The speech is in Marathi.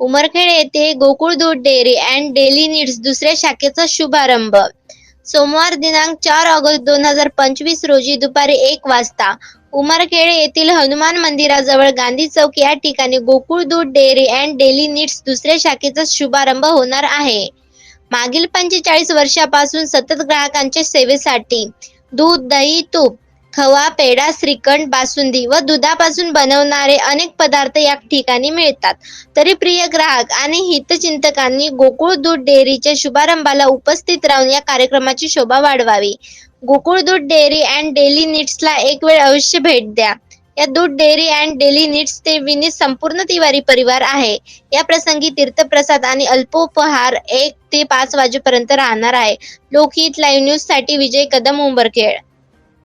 उमरखेड येथे गोकुळ दूध डेअरी अँड डेली नीड्स दुसऱ्या शाखेचा शुभारंभ. सोमवार दिनांक चार ऑगस्ट दोन हजार पंचवीस रोजी दुपारी एक वाजता उमरखेड येथील हनुमान मंदिराजवळ गांधी चौक या ठिकाणी गोकुळ दूध डेअरी अँड डेली नीड्स दुसऱ्या शाखेचा शुभारंभ होणार आहे. मागील पंचेचाळीस वर्षापासून सतत ग्राहकांच्या सेवेसाठी दूध दही तूप खवा पेढा श्रीखंड बासुंदी व दुधापासून बनवणारे अनेक पदार्थ या ठिकाणी मिळतात. तरी प्रिय ग्राहक आणि हितचिंतकांनी गोकुळ दूध डेअरीच्या शुभारंभाला उपस्थित राहून या कार्यक्रमाची शोभा वाढवावी. गोकुळ दूध डेअरी अँड डेली नीड्सला एक वेळ अवश्य भेट द्या. या दूध डेअरी अँड डेली नीड्स ते विनीत संपूर्ण तिवारी परिवार आहे. या प्रसंगी तीर्थप्रसाद आणि अल्पोपहार एक ते पाच वाजेपर्यंत राहणार आहे. लोकहित लाईव्ह न्यूजसाठी विजय कदम उंबरखेड.